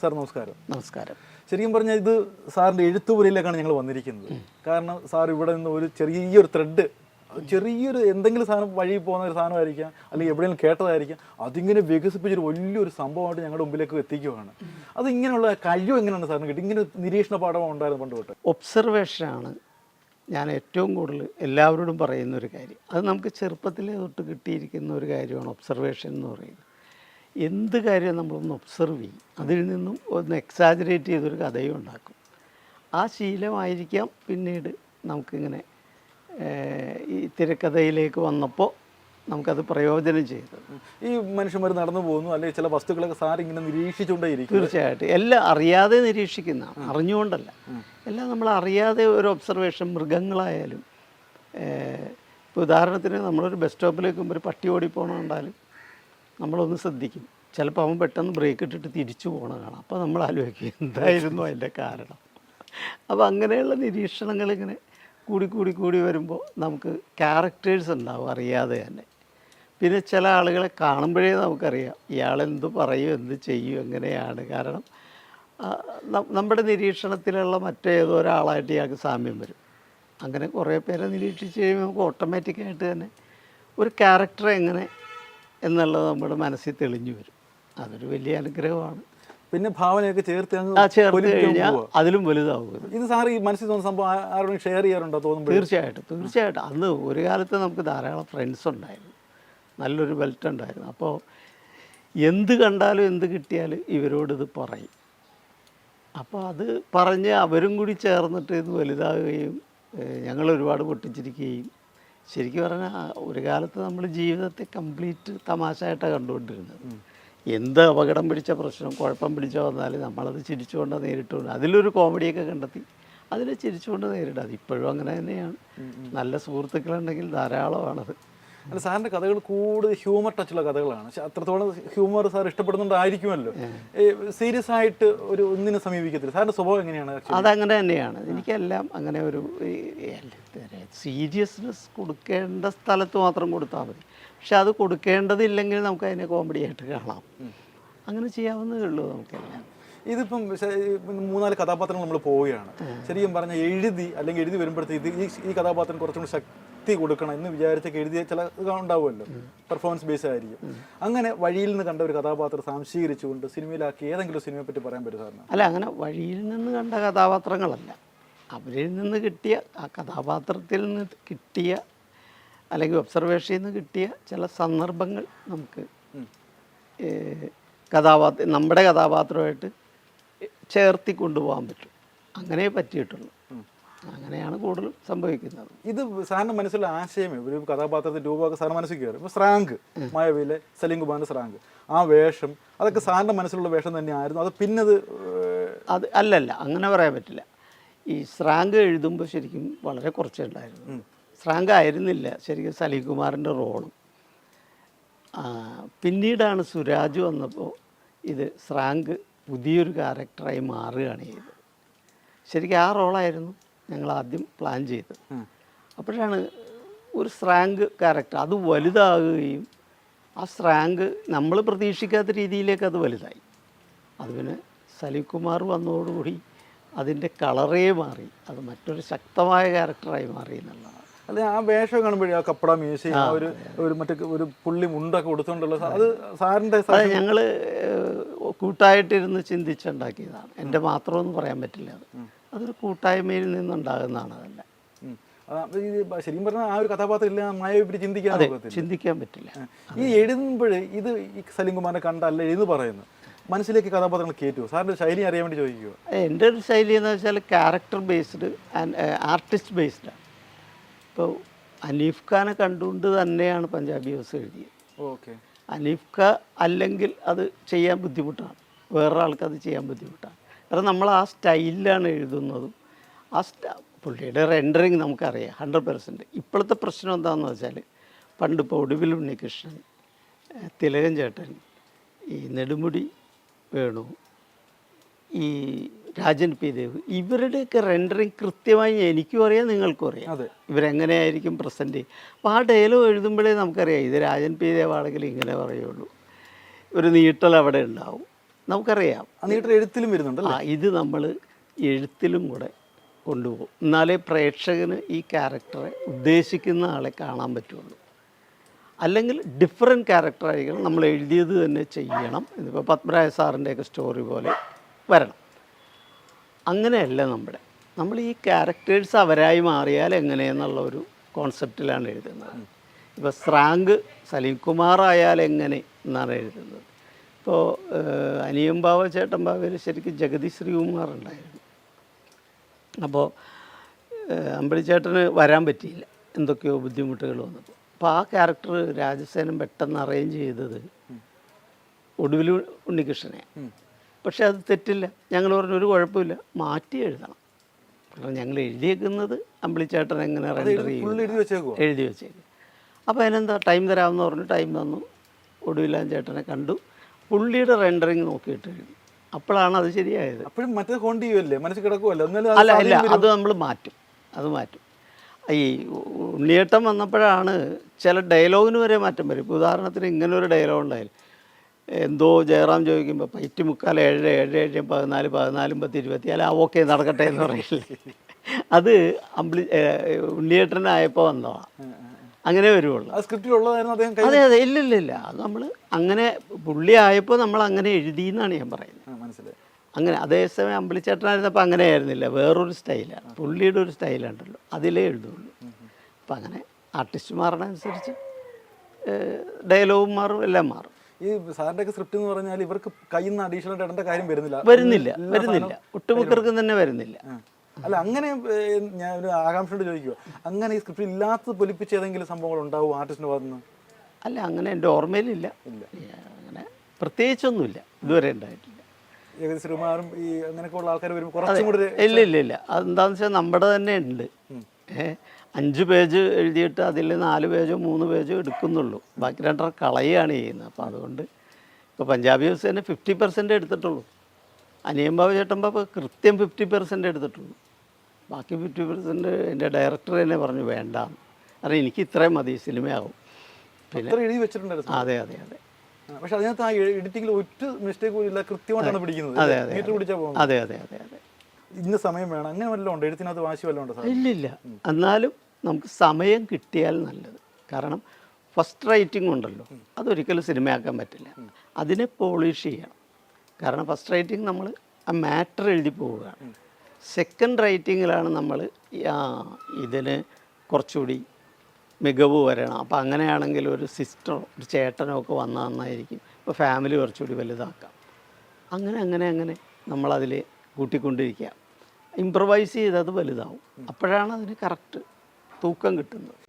Sir നമസ്കാരം. നമസ്കാരം. ശരിക്കും പറഞ്ഞാൽ ഇത് സാറിന്റെ എഴുത്തുപുരയിലേക്കാണ് ഞങ്ങൾ വന്നിരിക്കുന്നത്. കാരണം സാർ ഇവിടെ നിന്ന് ഒരു ചെറിയൊരു ത്രെഡ് ചെറിയൊരു എന്തെങ്കിലും സാധനം വഴി പോകുന്ന ഒരു സാധനമായിരിക്കാം അല്ലെങ്കിൽ എവിടെയെങ്കിലും കേട്ടതായിരിക്കാം അതിങ്ങനെ വികസിപ്പിച്ചൊരു വലിയൊരു സംഭവമായിട്ട് ഞങ്ങളുടെ മുമ്പിലേക്ക് എത്തിക്കുകയാണ് അത് ഇങ്ങനെയുള്ള കഴിവ് എങ്ങനെയാണ് സാറിന് കിട്ടി ഇങ്ങനെ നിരീക്ഷണ പാഠം ഉണ്ടായിരുന്നു പണ്ട് തൊട്ട്. ഒബ്സർവേഷനാണ് ഞാൻ ഏറ്റവും കൂടുതൽ എല്ലാവരോടും പറയുന്ന ഒരു കാര്യം. അത് നമുക്ക് ചെറുപ്പത്തിലേ തൊട്ട് കിട്ടിയിരിക്കുന്ന ഒരു കാര്യമാണ് ഒബ്സർവേഷൻ എന്ന് പറയുന്നത്. എന്ത് കാര്യം നമ്മളൊന്ന് ഒബ്സർവ് ചെയ്യും. അതിൽ നിന്നും ഒന്ന് എക്സാജറേറ്റ് ചെയ്തൊരു കഥയും ഉണ്ടാക്കും. ആ ശീലമായിരിക്കാം പിന്നീട് നമുക്കിങ്ങനെ ഈ തിരക്കഥയിലേക്ക് വന്നപ്പോൾ നമുക്കത് പ്രയോജനം ചെയ്തത്. ഈ മനുഷ്യന്മാർ നടന്നു പോകുന്നു അല്ലെങ്കിൽ ചില വസ്തുക്കളൊക്കെ സാർ ഇങ്ങനെ നിരീക്ഷിച്ചുകൊണ്ടേയിരിക്കും. തീർച്ചയായിട്ടും. എല്ലാം അറിയാതെ നിരീക്ഷിക്കുന്ന അറിഞ്ഞുകൊണ്ടല്ല. എല്ലാം നമ്മൾ അറിയാതെ ഒരു ഒബ്സർവേഷൻ മൃഗങ്ങളായാലും ഇപ്പോൾ ഉദാഹരണത്തിന് നമ്മളൊരു ബസ് സ്റ്റോപ്പിലേക്ക് ഒരു പട്ടി ഓടി പോകണ കണ്ടാലും നമ്മളൊന്ന് ശ്രദ്ധിക്കും. ചിലപ്പോൾ അവൻ പെട്ടെന്ന് ബ്രേക്ക് ഇട്ടിട്ട് തിരിച്ചു പോകണ കാണാം. അപ്പോൾ നമ്മൾ ആലോചിക്കും എന്തായിരുന്നു അതിന്റെ കാരണം? അപ്പോൾ അങ്ങനെയുള്ള നിരീക്ഷണങ്ങൾ ഇങ്ങനെ കൂടി കൂടി കൂടി വരുമ്പോൾ നമുക്ക് ക്യാരക്ടേഴ്സ് ഉണ്ടാവും അറിയാതെ തന്നെ. പിന്നെ ചില ആളുകളെ കാണുമ്പോഴേ നമുക്കറിയാം ഇയാൾ എന്ത് പറയും എന്ത് ചെയ്യും എങ്ങനെയാണ്? കാരണം നമ്മുടെ നിരീക്ഷണത്തിലുള്ള മറ്റേതോ ഒരാളായിട്ട് ഇയാൾക്ക് സാമ്യം വരും. അങ്ങനെ കുറേ പേരെ നിരീക്ഷിച്ച് കഴിയുമ്പോൾ നമുക്ക് ഓട്ടോമാറ്റിക്കായിട്ട് തന്നെ ഒരു ക്യാരക്ടർ എങ്ങനെ എന്നുള്ളത് നമ്മുടെ മനസ്സിൽ തെളിഞ്ഞു വരും. അതൊരു വലിയ അനുഗ്രഹമാണ്. പിന്നെ ഭാവനയൊക്കെ ചേർത്ത് കഴിഞ്ഞാൽ അതിലും വലുതാവും ഇത്. ഇത് സാർ ഈ മനസ്സിൽ തോന്നുന്ന സംഭവം ആരോടും ഷെയർ ചെയ്യാറുണ്ടോ തോന്നുന്നു തീർച്ചയായിട്ടും തീർച്ചയായിട്ടും. അന്ന് ഒരു കാലത്ത് നമുക്ക് ധാരാളം ഫ്രണ്ട്സ് ഉണ്ടായിരുന്നു. നല്ലൊരു ബെൽറ്റ് ഉണ്ടായിരുന്നു. അപ്പോൾ എന്ത് കണ്ടാലും എന്ത് കിട്ടിയാലും ഇവരോട് ഇത് പറയും. അപ്പോൾ അത് പറഞ്ഞ് അവരും കൂടി ചേർന്നിട്ട് ഇത് വലുതാവുകയും ഞങ്ങൾ ഒരുപാട് പൊട്ടിച്ചിരിക്കുകയും ശരിക്കും പറഞ്ഞാൽ ഒരു കാലത്ത് നമ്മൾ ജീവിതത്തെ കംപ്ലീറ്റ് തമാശയായിട്ടാണ് കണ്ടുകൊണ്ടിരുന്നത്. എന്ത് അപകടം പിടിച്ച പ്രശ്നം കുഴപ്പം പിടിച്ച വന്നാലും നമ്മളത് ചിരിച്ചുകൊണ്ട് നേരിട്ടുണ്ട് അതിലൊരു കോമഡിയൊക്കെ കണ്ടെത്തി അതിനെ ചിരിച്ചുകൊണ്ട് നേരിടുക അത് ഇപ്പോഴും അങ്ങനെ തന്നെയാണ്. നല്ല സുഹൃത്തുക്കളുണ്ടെങ്കിൽ ധാരാളമാണത്. അല്ല സാറിന്റെ കഥകൾ കൂടുതൽ ഹ്യൂമർ ടച്ചുള്ള കഥകളാണ്. പക്ഷെ അത്രത്തോളം ഹ്യൂമർ സാർ ഇഷ്ടപ്പെടുന്നുണ്ടായിരിക്കുമല്ലോ. സീരിയസ് ആയിട്ട് ഒരു ഒന്നിനെ സമീപിക്കത്തില്ല. സാറിന്റെ സ്വഭാവം എങ്ങനെയാണ് അതങ്ങനെ തന്നെയാണ്. എനിക്കെല്ലാം അങ്ങനെ ഒരു സീരിയസ്നെസ് കൊടുക്കേണ്ട സ്ഥലത്ത് മാത്രം കൊടുത്താൽ മതി. പക്ഷെ അത് കൊടുക്കേണ്ടതില്ലെങ്കിൽ നമുക്ക് അതിനെ കോമഡി ആയിട്ട് കാണാം. അങ്ങനെ ചെയ്യാവുന്നതേ ഉള്ളൂ നമുക്കെല്ലാം. ഇതിപ്പം മൂന്നാൽ കഥാപാത്രങ്ങൾ നമ്മൾ പോവുകയാണ്. ശരിക്കും പറഞ്ഞാൽ എഴുതി അല്ലെങ്കിൽ എഴുതി വരുമ്പോഴത്തേക്ക് ഇത് ഈ കഥാപാത്രം കുറച്ചും കൂടി ശക്തി കൊടുക്കണം എന്ന് വിചാരിച്ചൊക്കെ എഴുതിയ ചില ഉണ്ടാവുമല്ലോ. പെർഫോമൻസ് ബേസ് ആയിരിക്കും. അങ്ങനെ വഴിയിൽ നിന്ന് കണ്ട ഒരു കഥാപാത്രം സംശീകരിച്ചുകൊണ്ട് സിനിമയിലാക്കി ഏതെങ്കിലും സിനിമയെ പറ്റി പറയാൻ പറ്റും സാറിന്? അല്ല അങ്ങനെ വഴിയിൽ നിന്ന് കണ്ട കഥാപാത്രങ്ങളല്ല. അവരിൽ നിന്ന് കിട്ടിയ ആ കഥാപാത്രത്തിൽ നിന്ന് കിട്ടിയ അല്ലെങ്കിൽ ഒബ്സർവേഷനിൽ നിന്ന് കിട്ടിയ ചില സന്ദർഭങ്ങൾ നമുക്ക് കഥാപാത്ര നമ്മുടെ കഥാപാത്രമായിട്ട് ചേർത്തി കൊണ്ടുപോകാൻ പറ്റും. അങ്ങനെ പറ്റിയിട്ടുള്ളൂ. അങ്ങനെയാണ് കൂടുതലും സംഭവിക്കുന്നത്. ഇത് സാറിന്റെ മനസ്സിലുള്ള ആശയമേ. ഒരു കഥാപാത്രത്തിന്റെ രൂപമൊക്കെ സാറിന് മനസ്സിൽ കയറും സ്രാങ്ക് മായവിയിലെ സലീം കുമാറിന്റെ സ്രാങ്ക്. ആ വേഷം അതൊക്കെ സാറിന്റെ മനസ്സിലുള്ള വേഷം തന്നെയായിരുന്നു. അത് പിന്നത് അത് അല്ലല്ല അങ്ങനെ പറയാൻ പറ്റില്ല. ഈ സ്രാങ്ക് എഴുതുമ്പോൾ ശരിക്കും വളരെ കുറച്ചേ ഉണ്ടായിരുന്നു സ്രാങ്ക് ആയിരുന്നില്ല ശരിക്കും സലീം കുമാറിന്റെ റോളും. പിന്നീടാണ് സുരാജ് വന്നപ്പോൾ ഇത് സ്രാങ്ക് പുതിയൊരു ക്യാരക്ടറായി മാറുകയാണ് ചെയ്തത്. ശരിക്കും ആ റോളായിരുന്നു ഞങ്ങൾ ആദ്യം പ്ലാൻ ചെയ്തത് അപ്പോഴാണ് ഒരു സ്രാങ്ക് ക്യാരക്ടർ അത് വലുതാകുകയും ആ സ്രാങ്ക് നമ്മൾ പ്രതീക്ഷിക്കാത്ത രീതിയിലേക്ക് അത് വലുതായി. അത് പിന്നെ സലീംകുമാർ വന്നതോടുകൂടി അതിന്റെ കളറേ മാറി. അത് മറ്റൊരു ശക്തമായ ക്യാരക്ടറായി മാറി എന്നുള്ളതാണ്. അല്ലെ ആ വേഷം കാണുമ്പോഴേ ആ കപ്പട ആ ഒരു ഒരു മറ്റേ ഒരു പുള്ളി മുണ്ടൊക്കെ കൊടുത്തോണ്ടുള്ള അത്. സാറിന്റെ അത് ഞങ്ങൾ കൂട്ടായിട്ടിരുന്ന് ചിന്തിച്ചുണ്ടാക്കിയതാണ്. എന്റെ മാത്രമെന്ന് പറയാൻ പറ്റില്ല അത്. അതൊരു കൂട്ടായ്മയിൽ നിന്നുണ്ടാകുന്നതാണ് അതല്ല. ശരിക്കും പറഞ്ഞാൽ ആ ഒരു കഥാപാത്രം ഇല്ല മായയെ പറ്റി ചിന്തിക്കാൻ ചിന്തിക്കാൻ പറ്റില്ല. ഈ എഴുതുമ്പോൾ ഇത് ഈ സലീം കുമാറിനെ കണ്ടല്ല എഴുതു പറയുന്നു. മനസ്സിലേക്ക് കഥാപാത്രങ്ങൾ കയറ്റുമോ സാറിന്റെ ശൈലി അറിയാൻ വേണ്ടി ചോദിക്കുമോ എന്റെ ഒരു ശൈലി എന്ന് വെച്ചാൽ ക്യാരക്ടർ ബേസ്ഡ് ആൻഡ് ആർട്ടിസ്റ്റ് ബേസ്ഡാണ് ഇപ്പോൾ അനീഫ് ഖാനെ കണ്ടുകൊണ്ട് തന്നെയാണ് പഞ്ചാബി ഹൗസ് എഴുതിയത്. ഓക്കെ. അനീഫ് ഖാ അല്ലെങ്കിൽ അത് ചെയ്യാൻ ബുദ്ധിമുട്ടാണ്. വേറൊരാൾക്ക് അത് ചെയ്യാൻ ബുദ്ധിമുട്ടാണ്. കാരണം നമ്മൾ ആ സ്റ്റൈലിലാണ് എഴുതുന്നതും. ആ സ്റ്റ പുള്ളിയുടെ റെൻഡറിങ് നമുക്കറിയാം ഹൺഡ്രഡ് പെർസെന്റ് ഇപ്പോഴത്തെ പ്രശ്നം എന്താണെന്ന് വെച്ചാൽ പണ്ട് ഇപ്പോൾ ഒടുവിൽ ഉണ്ണികൃഷ്ണൻ തിലകൻ ചേട്ടൻ ഈ നെടുമുടി വേണു ഈ രാജൻ പി ദേവ് ഇവരുടെയൊക്കെ റെൻഡറിങ് കൃത്യമായി എനിക്കും അറിയാം നിങ്ങൾക്കും അറിയാം. അതെ. ഇവരെങ്ങനെയായിരിക്കും പ്രസന്റ് ചെയ്യുക അപ്പോൾ ആ ഡയലോഗ് എഴുതുമ്പോഴേ നമുക്കറിയാം ഇത് രാജൻ പി ദേവ് ആണെങ്കിൽ ഇങ്ങനെ പറയുള്ളൂ. ഒരു നീട്ടൽ അവിടെ ഉണ്ടാവും. നമുക്കറിയാം. നീട്ടർ എഴുത്തിലും വരുന്നുണ്ടല്ലോ? ആ ഇത് നമ്മൾ എഴുത്തിലും കൂടെ കൊണ്ടുപോകും. എന്നാലേ പ്രേക്ഷകന് ഈ ക്യാരക്ടറെ ഉദ്ദേശിക്കുന്ന ആളെ കാണാൻ പറ്റുള്ളൂ. അല്ലെങ്കിൽ ഡിഫറെന്റ് ക്യാരക്ടറായിരിക്കണം നമ്മൾ എഴുതിയത് തന്നെ ചെയ്യണം. ഇതിപ്പോൾ പത്മരായ സാറിന്റെയൊക്കെ സ്റ്റോറി പോലെ വരണം. അങ്ങനെയല്ല നമ്മുടെ. നമ്മൾ ഈ ക്യാരക്ടേഴ്സ് അവരായി മാറിയാൽ എങ്ങനെയെന്നുള്ള ഒരു കോൺസെപ്റ്റിലാണ് എഴുതുന്നത്. ഇപ്പോൾ സ്രാങ്ക് സലീം കുമാർ ആയാൽ എങ്ങനെ എന്നാണ് എഴുതുന്നത്. ഇപ്പോൾ അനിയം ബാവ ചേട്ടൻ ബാവയിൽ ശരിക്കും ജഗതി ശ്രീകുമാർ ഉണ്ടായിരുന്നു. അപ്പോൾ അമ്പിളിച്ചേട്ടന് വരാൻ പറ്റിയില്ല. എന്തൊക്കെയോ ബുദ്ധിമുട്ടുകൾ വന്നപ്പോൾ. അപ്പോൾ ആ ക്യാരക്ടർ രാജസേനൻ പെട്ടെന്ന് അറേഞ്ച് ചെയ്തത് ഒടുവിൽ ഉണ്ണികൃഷ്ണനെ. പക്ഷെ അത് തെറ്റില്ല. ഞങ്ങൾ പറഞ്ഞു ഒരു കുഴപ്പമില്ല. മാറ്റി എഴുതണം. കാരണം ഞങ്ങൾ എഴുതിയേക്കുന്നത് അമ്പിളിച്ചേട്ടൻ എങ്ങനെ റെൻഡർ ചെയ്യും ഫുൾ എഴുതി വെച്ചേക്കും എഴുതി വെച്ചേക്ക് അപ്പോൾ അതിനെന്താ ടൈം തരാമെന്ന് പറഞ്ഞു ടൈം തന്നു. ഒടുവിലാൻ ചേട്ടനെ കണ്ടു. പുള്ളിയുടെ റെൻഡറിങ് നോക്കിയിട്ട് അപ്പോഴാണ് അത് ശരിയായത്. അപ്പോഴും മറ്റേ മനസ്സിൽ കിടക്കുമല്ലോ അല്ല ഇല്ല അത് നമ്മൾ മാറ്റും. അത് മാറ്റും. ഈ ഉണ്ണിയേട്ടം വന്നപ്പോഴാണ് ചില ഡയലോഗിന് വരെ മാറ്റം വരും. ഇപ്പോൾ ഉദാഹരണത്തിന് ഇങ്ങനെ ഒരു ഡയലോഗ് ഉണ്ടായാലും എന്തോ ജയറാം ചോദിക്കുമ്പോൾ പൈറ്റ് മുക്കാൽ ഏഴ് ഏഴ് ഏഴ് പതിനാല് പതിനാലും പത്ത് ഇരുപത്തി അല്ല ഓക്കെ നടക്കട്ടെ എന്ന് പറയില്ലേ? അത് അമ്പിളി ഉണ്ണിയേട്ടനായപ്പോൾ വന്നതാണ് അങ്ങനെ വരുവുള്ളൂ. അതെ അതെ ഇല്ല ഇല്ല ഇല്ല. അത് നമ്മൾ അങ്ങനെ പുള്ളി ആയപ്പോൾ നമ്മൾ അങ്ങനെ എഴുതി എന്നാണ് ഞാൻ പറയുന്നത്. അങ്ങനെ അതേസമയം അമ്പലിച്ചേട്ടനായിരുന്നപ്പോൾ അങ്ങനെ ആയിരുന്നില്ല. വേറൊരു സ്റ്റൈലാണ്. പുള്ളിയുടെ ഒരു സ്റ്റൈലുണ്ടല്ലോ. അതിലേ എഴുതുള്ളൂ. അപ്പം അങ്ങനെ ആർട്ടിസ്റ്റ് മാറണമനുസരിച്ച് ഡയലോഗും മാറും എല്ലാം മാറും. ഈ സാറിന്റെ സ്ക്രിപ്റ്റ് എന്ന് പറഞ്ഞാൽ ഇവർക്ക് കയ്യിൽ നിന്ന് അഡീഷണൽ ഇടേണ്ട കാര്യം വരുന്നില്ല. വരുന്നില്ല വരുന്നില്ല. ഒട്ടുമുക്കർക്കും തന്നെ വരുന്നില്ല. അല്ല അങ്ങനെ ഞാൻ ഒരു ആകാംക്ഷയോട് ചോദിക്കുക. അങ്ങനെ ഈ സ്ക്രിപ്റ്റ് ഇല്ലാത്തത് പൊലിപ്പിച്ച ഏതെങ്കിലും സംഭവങ്ങൾ ഉണ്ടാവും ആർട്ടിസ്റ്റിന് ഭാഗത്ത് അല്ല അങ്ങനെ എന്റെ ഓർമ്മയിലില്ല. അങ്ങനെ പ്രത്യേകിച്ചൊന്നുമില്ല. ഇതുവരെ ഉണ്ടായിട്ടില്ല. ശ്രീകുമാറും ഈ അങ്ങനെയൊക്കെയുള്ള ആൾക്കാർ വരുമ്പോൾ കുറച്ചും കൂടി ഇല്ല ഇല്ല ഇല്ല. അതെന്താണെന്ന് വെച്ചാൽ നമ്മുടെ തന്നെ ഉണ്ട്. ഏ അഞ്ച് പേജ് എഴുതിയിട്ട് അതിൽ നാല് പേജോ മൂന്ന് പേജോ എടുക്കുന്നുള്ളൂ. ബാക്കി രണ്ടര കളയാണ് ചെയ്യുന്നത്. അപ്പോൾ അതുകൊണ്ട് ഇപ്പോൾ പഞ്ചാബി ഹൗസ് തന്നെ ഫിഫ്റ്റി പെർസെന്റ് എടുത്തിട്ടുള്ളൂ. ചേട്ടൻ ബാബ് കൃത്യം ഫിഫ്റ്റി പെർസെന്റ് എടുത്തിട്ടുള്ളൂ. ബാക്കി ഫിഫ്റ്റി പെർസെന്റ് എന്റെ ഡയറക്ടർ തന്നെ പറഞ്ഞു വേണ്ട. കാരണം എനിക്ക് ഇത്രയും മതി സിനിമയാവും. പിന്നെ എഴുതി വെച്ചിട്ടുണ്ടായിരുന്നു. അതെ അതെ അതെ. പക്ഷെ അതിനകത്ത് ആ എഡിറ്റിംഗിൽ ഒറ്റ മിസ്റ്റേക്ക് പോലും കൃത്യമായിട്ടാണ് പിടിക്കുന്നത്. അതെ അതെ മീറ്റർ പിടിച്ചാൽ പോകും അതെ അതെ അതെ അതെ. ഇന്ന സമയം വേണം. അങ്ങനെ വല്ലതും ഉണ്ടോ? എഴുത്തിനകത്ത് വാശി വല്ലതും ഉണ്ടോ ഇല്ലില്ല. എന്നാലും നമുക്ക് സമയം കിട്ടിയാൽ നല്ലത്. കാരണം ഫസ്റ്റ് റൈറ്റിംഗ് ഉണ്ടല്ലോ. അതൊരിക്കലും സിനിമയാക്കാൻ പറ്റില്ല. അതിനെ പോളിഷ് ചെയ്യണം. കാരണം ഫസ്റ്റ് റൈറ്റിംഗ് നമ്മൾ ആ മാറ്റർ എഴുതി പോവുകയാണ്. സെക്കൻഡ് റൈറ്റിങ്ങിലാണ് നമ്മൾ ഇതിന് കുറച്ചുകൂടി മികവ് വരണം. അപ്പോൾ അങ്ങനെയാണെങ്കിൽ ഒരു സിസ്റ്ററോ ഒരു ചേട്ടനോ ഒക്കെ വന്നാൽ നന്നായിരിക്കും. ഇപ്പോൾ ഫാമിലി കുറച്ചുകൂടി വലുതാക്കാം. അങ്ങനെ അങ്ങനെ അങ്ങനെ നമ്മളതിൽ കൂട്ടിക്കൊണ്ടിരിക്കുക. ഇമ്പ്രവൈസ് ചെയ്ത് അത് വലുതാവും. അപ്പോഴാണ് അതിന് കറക്റ്റ് തൂക്കം കിട്ടുന്നത്.